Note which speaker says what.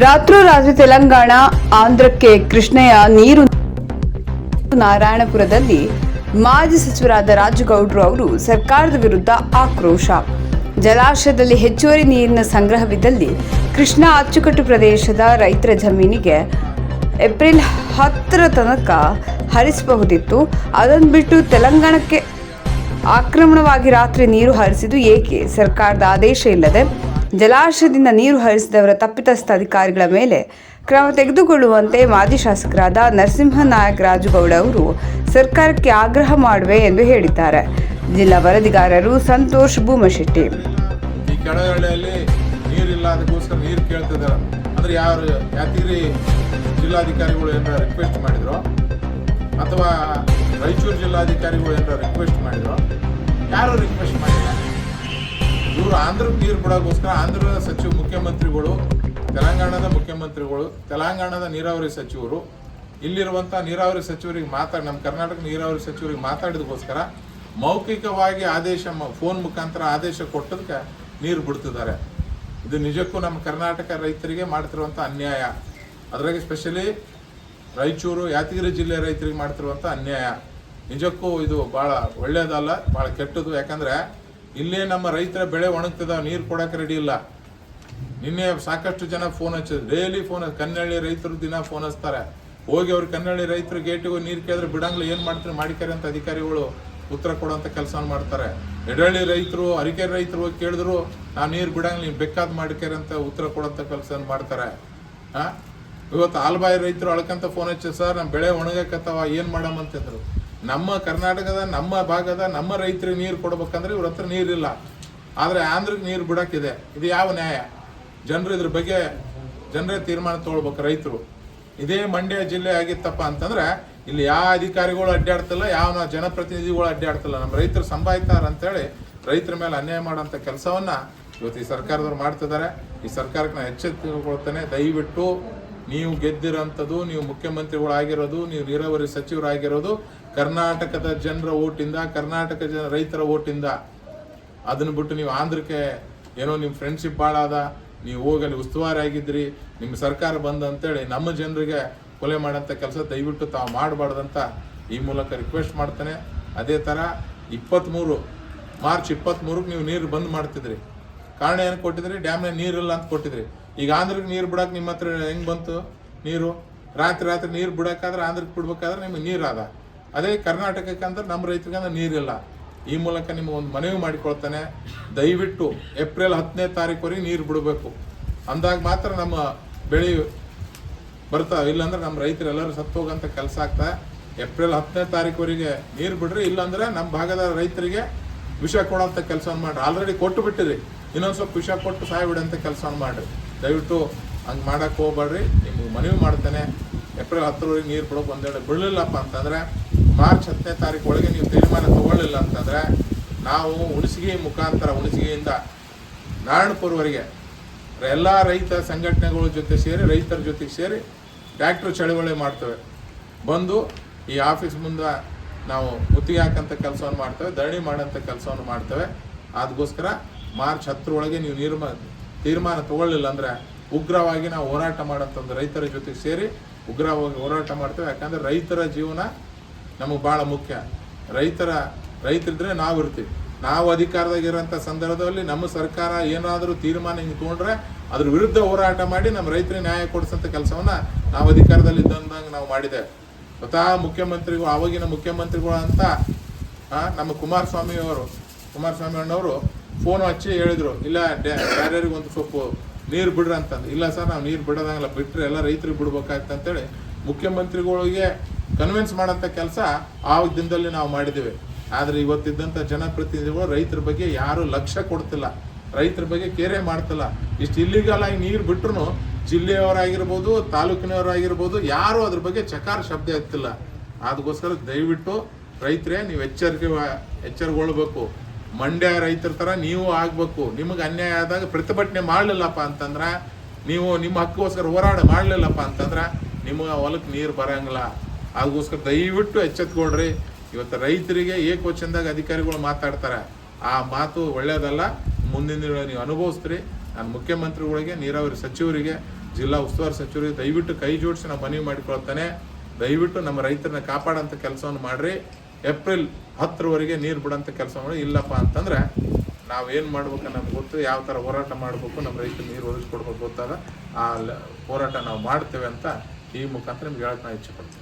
Speaker 1: ರಾತ್ರೋರಾತ್ರಿ ತೆಲಂಗಾಣ, ಆಂಧ್ರಕ್ಕೆ ಕೃಷ್ಣೆಯ ನೀರು ನಾರಾಯಣಪುರದಲ್ಲಿ ಮಾಜಿ ಸಚಿವರಾದ ರಾಜುಗೌಡ್ರು ಅವರು ಸರ್ಕಾರದ ವಿರುದ್ಧ ಆಕ್ರೋಶ. ಜಲಾಶಯದಲ್ಲಿ ಹೆಚ್ಚುವರಿ ನೀರಿನ ಸಂಗ್ರಹವಿದ್ದಲ್ಲಿ ಕೃಷ್ಣಾ ಅಚ್ಚುಕಟ್ಟು ಪ್ರದೇಶದ ರೈತರ ಜಮೀನಿಗೆ ಏಪ್ರಿಲ್ ಹತ್ತರ ತನಕ ಹರಿಸಬಹುದಿತ್ತು. ಅದನ್ನು ಬಿಟ್ಟು ತೆಲಂಗಾಣಕ್ಕೆ ಆಕ್ರಮಣವಾಗಿ ರಾತ್ರಿ ನೀರು ಹರಿಸಿದ್ದು ಏಕೆ? ಸರ್ಕಾರದ ಆದೇಶ ಇಲ್ಲದೆ ಜಲಾಶಯದಿಂದ ನೀರು ಹರಿಸಿದವರ ತಪ್ಪಿತಸ್ಥ ಅಧಿಕಾರಿಗಳ ಮೇಲೆ ಕ್ರಮ ತೆಗೆದುಕೊಳ್ಳುವಂತೆ ಮಾಜಿ ಶಾಸಕರಾದ ನರಸಿಂಹನಾಯಕ್ ರಾಜುಗೌಡ ಅವರು ಸರ್ಕಾರಕ್ಕೆ ಆಗ್ರಹ ಮಾಡುವೆ ಎಂದು ಹೇಳಿದ್ದಾರೆ. ಜಿಲ್ಲಾ ವರದಿಗಾರರು ಸಂತೋಷ್ ಭೂಮಶೆಟ್ಟಿ.
Speaker 2: ಈ ನೀರಿಲ್ಲ, ಅದಕ್ಕೋಸ್ಕರ ನೀರು ಯಾರು ಜಿಲ್ಲಾಧಿಕಾರಿಗಳು ಏನಾರ ರಿಕ್ವೆಸ್ಟ್ ಮಾಡಿದ್ರು, ಅಥವಾ ರಾಯಚೂರು ಜಿಲ್ಲಾಧಿಕಾರಿಗಳು ಏನಾರ ರಿಕ್ವೆಸ್ಟ್ ಮಾಡಿದ್ರು, ಯಾರು ರಿಕ್ವೆಸ್ಟ್ ಮಾಡಿಲ್ಲ? ಇವರು ಆಂಧ್ರಕ್ಕೆ ನೀರು ಬಿಡೋಕ್ಕೋಸ್ಕರ ಆಂಧ್ರ ಸಚಿವ ಮುಖ್ಯಮಂತ್ರಿಗಳು, ತೆಲಂಗಾಣದ ಮುಖ್ಯಮಂತ್ರಿಗಳು, ತೆಲಂಗಾಣದ ನೀರಾವರಿ ಸಚಿವರು ಇಲ್ಲಿರುವಂಥ ನೀರಾವರಿ ಸಚಿವರಿಗೆ ಮಾತಾಡಿ ನಮ್ಮ ಕರ್ನಾಟಕ ನೀರಾವರಿ ಸಚಿವರಿಗೆ ಮಾತಾಡಿದಕ್ಕೋಸ್ಕರ ಮೌಖಿಕವಾಗಿ ಆದೇಶ ಫೋನ್ ಮುಖಾಂತರ ಆದೇಶ ಕೊಟ್ಟದಕ್ಕೆ ನೀರು ಬಿಡ್ತಿದ್ದಾರೆ. ಇದು ನಿಜಕ್ಕೂ ನಮ್ಮ ಕರ್ನಾಟಕ ರೈತರಿಗೆ ಮಾಡ್ತಿರುವಂಥ ಅನ್ಯಾಯ. ಅದರಾಗೆ ಸ್ಪೆಷಲಿ ರಾಯಚೂರು, ಯಾದಗಿರಿ ಜಿಲ್ಲೆ ರೈತರಿಗೆ ಮಾಡ್ತಿರುವಂಥ ಅನ್ಯಾಯ. ನಿಜಕ್ಕೂ ಇದು ಭಾಳ ಒಳ್ಳೆಯದಲ್ಲ ಭಾಳ ಕೆಟ್ಟದ್ದು. ಯಾಕಂದ್ರೆ ಇಲ್ಲೇ ನಮ್ಮ ರೈತರ ಬೆಳೆ ಒಣಗ್ತಿದಾವೆ, ನೀರು ಕೊಡಕ್ಕೆ ರೆಡಿ ಇಲ್ಲ. ನಿನ್ನೆ ಸಾಕಷ್ಟು ಜನ ಫೋನ್ ಹಚ್ಚಿದ್ರು. ಡೈಲಿ ಫೋನ್ ಕನ್ನಳ್ಳಿ ರೈತರು ದಿನ ಫೋನ್ ಹಚ್ತಾರೆ. ಹೋಗಿ ಅವ್ರು ಕನ್ನಳ್ಳಿ ರೈತರು ಗೇಟಿಗೆ ನೀರು ಕೇಳಿದ್ರೆ, ಬಿಡಂಗ್ಲ, ಏನು ಮಾಡ್ತಾರೆ? ಮಾಡಿಕರಿ ಅಂತ ಅಧಿಕಾರಿಗಳು ಉತ್ತರ ಕೊಡುವಂಥ ಕೆಲಸ ಮಾಡ್ತಾರೆ. ಎಡಳ್ಳಿ ರೈತರು, ಅರಿಕೆರೆ ರೈತರು ಹೋಗಿ ಕೇಳಿದ್ರು, ನಾವು ನೀರು ಬಿಡಂಗ್ಲಿ ಬೇಕಾದ್ ಮಾಡಿಕರಿ ಅಂತ ಉತ್ತರ ಕೊಡುವಂಥ ಕೆಲಸ ಮಾಡ್ತಾರೆ. ಹಾಂ ಇವತ್ತು ಆಲ್ಬಾಯಿ ರೈತರು ಅಳ್ಕಂತ ಫೋನ್ ಹಚ್ಚಿ, ಸರ್ ನಮ್ಮ ಬೆಳೆ ಒಣಗಕತ್ತವ, ಏನು ಮಾಡಮ್? ಅಂತಂದ್ರು. ನಮ್ಮ ಕರ್ನಾಟಕದ, ನಮ್ಮ ಭಾಗದ, ನಮ್ಮ ರೈತರಿಗೆ ನೀರು ಕೊಡ್ಬೇಕಂದ್ರೆ ಇವ್ರ ಹತ್ರ ನೀರಿಲ್ಲ. ಆದರೆ ಆಂಧ್ರಕ್ಕೆ ನೀರು ಬಿಡೋಕ್ಕಿದೆ. ಇದು ಯಾವ ನ್ಯಾಯ? ಜನರು ಇದ್ರ ಬಗ್ಗೆ ಜನರೇ ತೀರ್ಮಾನ ತಗೊಳ್ಬೇಕು ರೈತರು. ಇದೇ ಮಂಡ್ಯ ಜಿಲ್ಲೆ ಆಗಿತ್ತಪ್ಪ ಅಂತಂದ್ರೆ ಇಲ್ಲಿ ಯಾವ ಅಧಿಕಾರಿಗಳು ಅಡ್ಡಾಡ್ತಿಲ್ಲ, ಯಾವ ಜನಪ್ರತಿನಿಧಿಗಳು ಅಡ್ಡಾಡ್ತಿಲ್ಲ. ನಮ್ಮ ರೈತರು ಸಂಭಾಯ್ತಾರ ಅಂತೇಳಿ ರೈತರ ಮೇಲೆ ಅನ್ಯಾಯ ಮಾಡೋಂಥ ಕೆಲಸವನ್ನ ಇವತ್ತು ಈ ಸರ್ಕಾರದವ್ರು ಮಾಡ್ತಿದ್ದಾರೆ. ಈ ಸರ್ಕಾರಕ್ಕೆ ನಾನು ಎಚ್ಚೆತ್ತುಕೊಳ್ತೇನೆ ದಯವಿಟ್ಟು ನೀವು ಗೆದ್ದಿರೋಂಥದ್ದು, ನೀವು ಮುಖ್ಯಮಂತ್ರಿಗಳಾಗಿರೋದು, ನೀವು ನೀರಾವರಿ ಸಚಿವರಾಗಿರೋದು ಕರ್ನಾಟಕದ ಜನರ ಓಟಿಂದ, ಕರ್ನಾಟಕ ಜನ ರೈತರ ಓಟಿಂದ. ಅದನ್ನ ಬಿಟ್ಟು ನೀವು ಆಂಧ್ರಕ್ಕೆ ಏನೋ ನಿಮ್ಮ ಫ್ರೆಂಡ್ಶಿಪ್ ಭಾಳ ಅದ, ನೀವು ಹೋಗಿ ಅಲ್ಲಿ ಉಸ್ತುವಾರಿ ಆಗಿದ್ರಿ, ನಿಮ್ಮ ಸರ್ಕಾರ ಬಂದ ಅಂತೇಳಿ ನಮ್ಮ ಜನರಿಗೆ ಕೊಲೆ ಮಾಡೋಂಥ ಕೆಲಸ ದಯವಿಟ್ಟು ತಾವು ಮಾಡಬಾರ್ದಂತ ಈ ಮೂಲಕ ರಿಕ್ವೆಸ್ಟ್ ಮಾಡ್ತಾನೆ. ಅದೇ ಥರ ಇಪ್ಪತ್ತ್ಮೂರು ಮಾರ್ಚ್ ಇಪ್ಪತ್ತ್ಮೂರಕ್ಕೆ ನೀವು ನೀರು ಬಂದ್ ಮಾಡ್ತಿದ್ರಿ. ಕಾರಣ ಏನು ಕೊಟ್ಟಿದ್ರಿ? ಡ್ಯಾಮ್ನ ನೀರಿಲ್ಲ ಅಂತ ಕೊಟ್ಟಿದ್ರಿ. ಈಗ ಆಂಧ್ರಕ್ಕೆ ನೀರು ಬಿಡಕ್ಕೆ ನಿಮ್ಮ ಹತ್ರ ಹೆಂಗೆ ಬಂತು? ನೀರು? ರಾತ್ರಿ ರಾತ್ರಿ ನೀರು ಬಿಡೋಕ್ಕಾದ್ರೆ ಆಂಧ್ರಕ್ಕೆ ಬಿಡ್ಬೇಕಾದ್ರೆ ನಿಮಗೆ ನೀರು ಅದ ಅದೇ ಕರ್ನಾಟಕಕ್ಕೆ ಅಂದ್ರೆ ನಮ್ಮ ರೈತರಿಗಂದ್ರೆ ನೀರಿಲ್ಲ. ಈ ಮೂಲಕ ನಿಮಗೆ ಒಂದು ಮನವಿ ಮಾಡಿಕೊಳ್ತಾನೆ. ದಯವಿಟ್ಟು ಏಪ್ರಿಲ್ ಹತ್ತನೇ ತಾರೀಕುವರೆಗೆ ನೀರು ಬಿಡಬೇಕು. ಅಂದಾಗ ಮಾತ್ರ ನಮ್ಮ ಬೆಳೆ ಬರ್ತಾವೆ ಇಲ್ಲಾಂದ್ರೆ ನಮ್ಮ ರೈತರು ಎಲ್ಲರೂ ಸತ್ತೋಗಂತ ಕೆಲಸ ಆಗ್ತಾ. ಏಪ್ರಿಲ್ ಹತ್ತನೇ ತಾರೀಕುವರೆಗೆ ನೀರು ಬಿಡ್ರಿ, ಇಲ್ಲಾಂದ್ರೆ ನಮ್ಮ ಭಾಗದ ರೈತರಿಗೆ ವಿಷ ಕೊಡೋಂಥ ಕೆಲಸ ಮಾಡ್ರಿ. ಆಲ್ರೆಡಿ ಕೊಟ್ಟು ಬಿಟ್ಟಿರಿ ಇನ್ನೊಂದು ಸ್ವಲ್ಪ ವಿಷ ಕೊಟ್ಟು ಸಾಯ್ಬಿಡೋಂಥ ಕೆಲಸವನ್ನು ಮಾಡ್ರಿ. ದಯವಿಟ್ಟು ಹಂಗೆ ಮಾಡೋಕ್ಕೆ ಹೋಗ್ಬೇಡ್ರಿ. ನಿಮ್ಗೆ ಮನವಿ ಮಾಡ್ತೇನೆ. ಏಪ್ರಿಲ್ ಹತ್ತರವರೆಗೆ ನೀರು ಕೊಡೋಕೆ ಒಂದೇಳೆ ಬೀಳಲಿಲ್ಲಪ್ಪ ಅಂತಂದ್ರೆ, ಮಾರ್ಚ್ ಹತ್ತನೇ ತಾರೀಕು ಒಳಗೆ ನೀವು ತೀರ್ಮಾನ ತೊಗೊಳ್ಳಿಲ್ಲ ಅಂತಂದ್ರೆ, ನಾವು ಹುಣಸಗಿ ಮುಖಾಂತರ, ಹುಣಸಿಗೆಯಿಂದ ನಾರಾಯಣಪುರವರೆಗೆ ಎಲ್ಲ ರೈತ ಸಂಘಟನೆಗಳ ಜೊತೆ ಸೇರಿ, ರೈತರ ಜೊತೆಗೆ ಸೇರಿ ಟ್ಯಾಕ್ಟ್ರ್ ಚಳವಳಿ ಮಾಡ್ತೇವೆ. ಬಂದು ಈ ಆಫೀಸ್ ಮುಂದೆ ನಾವು ಗುತ್ತಿಗೆ ಹಾಕಂತ ಕೆಲಸವನ್ನು ಮಾಡ್ತೇವೆ, ಧರಣಿ ಮಾಡೋಂಥ ಕೆಲಸವನ್ನು ಮಾಡ್ತೇವೆ. ಅದಕ್ಕೋಸ್ಕರ ಮಾರ್ಚ್ ಹತ್ತರೊಳಗೆ ನೀವು ನಿರ್ಮ ತೀರ್ಮಾನ ತಗೊಳ್ಳಿಲ್ಲ ಅಂದರೆ ಉಗ್ರವಾಗಿ ನಾವು ಹೋರಾಟ ಮಾಡೋಂಥದ್ದು ರೈತರ ಜೊತೆಗೆ ಸೇರಿ ಉಗ್ರವಾಗಿ ಹೋರಾಟ ಮಾಡ್ತೇವೆ. ಯಾಕಂದರೆ ರೈತರ ಜೀವನ ನಮಗೆ ಭಾಳ ಮುಖ್ಯ. ರೈತರ, ರೈತರಿದ್ರೆ ನಾವು ಇರ್ತೀವಿ. ನಾವು ಅಧಿಕಾರದಾಗಿರೋಂಥ ಸಂದರ್ಭದಲ್ಲಿ ನಮ್ಮ ಸರ್ಕಾರ ಏನಾದರೂ ತೀರ್ಮಾನ ಹಿಂಗೆ ತೊಗೊಂಡ್ರೆ ಅದ್ರ ವಿರುದ್ಧ ಹೋರಾಟ ಮಾಡಿ ನಮ್ಮ ರೈತರಿಗೆ ನ್ಯಾಯ ಕೊಡಿಸೋಂಥ ಕೆಲಸವನ್ನ ನಾವು ಅಧಿಕಾರದಲ್ಲಿ ಇದ್ದಂಗೆ ನಾವು ಮಾಡಿದ್ದೇವೆ. ಸ್ವತಃ ಮುಖ್ಯಮಂತ್ರಿಗಳು ಆವಾಗಿನ ಮುಖ್ಯಮಂತ್ರಿಗಳು ಅಂತ ನಮ್ಮ ಕುಮಾರಸ್ವಾಮಿ ಅವರು ಕುಮಾರಸ್ವಾಮಿ ಅಣ್ಣವರು ಫೋನ್ ಹಚ್ಚಿ ಹೇಳಿದ್ರು, ಇಲ್ಲ ಯಾರ್ಯಾರಿಗೆ ಒಂದು ಸ್ವಲ್ಪ ನೀರು ಬಿಡ್ರಿ ಅಂತಂದು. ಇಲ್ಲ ಸರ್, ನಾವು ನೀರು ಬಿಡೋದಂಗಿಲ್ಲ ಬಿಟ್ಟರೆ ಎಲ್ಲ ರೈತರಿಗೆ ಬಿಡ್ಬೇಕಾಯ್ತು ಅಂತೇಳಿ ಮುಖ್ಯಮಂತ್ರಿಗಳಿಗೆ ಕನ್ವಿನ್ಸ್ ಮಾಡೋಂಥ ಕೆಲಸ ಆ ದಿನದಲ್ಲಿ ನಾವು ಮಾಡಿದ್ದೇವೆ ಆದರೆ ಇವತ್ತಿದ್ದಂಥ ಜನಪ್ರತಿನಿಧಿಗಳು ರೈತರ ಬಗ್ಗೆ ಯಾರು ಲಕ್ಷ್ಯ ಕೊಡ್ತಿಲ್ಲ, ರೈತರ ಬಗ್ಗೆ ಕೇರೆ ಮಾಡ್ತಿಲ್ಲ. ಇಷ್ಟು ಇಲ್ಲಿಗಲ್ ಆಗಿ ನೀರು ಬಿಟ್ರು ಜಿಲ್ಲೆಯವರಾಗಿರ್ಬೋದು, ತಾಲೂಕಿನವರಾಗಿರ್ಬೋದು, ಯಾರು ಅದ್ರ ಬಗ್ಗೆ ಚಕಾರ ಶಬ್ದ ಎತ್ತಿಲ್ಲ. ಅದಕ್ಕೋಸ್ಕರ ದಯವಿಟ್ಟು ರೈತರೇ ನೀವು ಎಚ್ಚರಿಕೆ ಎಚ್ಚರಗೊಳ್ಬೇಕು. ಮಂಡ್ಯ ರೈತರ ಥರ ನೀವು ಆಗಬೇಕು. ನಿಮಗೆ ಅನ್ಯಾಯ ಆದಾಗ ಪ್ರತಿಭಟನೆ ಮಾಡಲಿಲ್ಲಪ್ಪ ಅಂತಂದ್ರೆ, ನೀವು ನಿಮ್ಮ ಹಕ್ಕೋಸ್ಕರ ಹೋರಾಟ ಮಾಡಲಿಲ್ಲಪ್ಪ ಅಂತಂದ್ರೆ ನಿಮಗೆ ಹೊಲಕ್ಕೆ ನೀರು ಬರೋಂಗಿಲ್ಲ. ಅದಕ್ಕೋಸ್ಕರ ದಯವಿಟ್ಟು ಎಚ್ಚೆತ್ಕೊಳ್ರಿ. ಇವತ್ತು ರೈತರಿಗೆ ಏಕವಚನದಾಗ ಅಧಿಕಾರಿಗಳು ಮಾತಾಡ್ತಾರೆ. ಆ ಮಾತು ಒಳ್ಳೆಯದಲ್ಲ ಮುಂದಿನ ದಿನ ನೀವು ಅನುಭವಿಸ್ತೀರಿ. ನಾನು ಮುಖ್ಯಮಂತ್ರಿಗಳಿಗೆ, ನೀರಾವರಿ ಸಚಿವರಿಗೆ, ಜಿಲ್ಲಾ ಉಸ್ತುವಾರಿ ಸಚಿವರಿಗೆ ದಯವಿಟ್ಟು ಕೈ ಜೋಡಿಸಿ ನಾವು ಮನವಿ ಮಾಡಿಕೊಳ್ತಾನೆ. ದಯವಿಟ್ಟು ನಮ್ಮ ರೈತರನ್ನ ಕಾಪಾಡೋಂಥ ಕೆಲಸವನ್ನು ಮಾಡ್ರಿ. ಏಪ್ರಿಲ್ ಹತ್ತರವರೆಗೆ ನೀರು ಬಿಡೋಂಥ ಕೆಲಸ ಮಾಡಿ, ಇಲ್ಲಪ್ಪ ಅಂತಂದ್ರೆ ನಾವು ಏನು ಮಾಡ್ಬೇಕು ನಮ್ಗೆ ಗೊತ್ತು, ಯಾವ ಥರ ಹೋರಾಟ ಮಾಡಬೇಕು ನಮ್ಮ ರೈತರು ನೀರು ಒದಗಿಸ್ಕೊಡ್ಬೇಕು ಗೊತ್ತಾಗ ಆ ಹೋರಾಟ ನಾವು ಮಾಡ್ತೇವೆ ಅಂತ ಈ ಮುಖಾಂತರ ನಿಮ್ಗೆ ಹೇಳಕ್ಕೆ ನಾನು ಇಚ್ಛೆ ಪಡ್ತೀನಿ.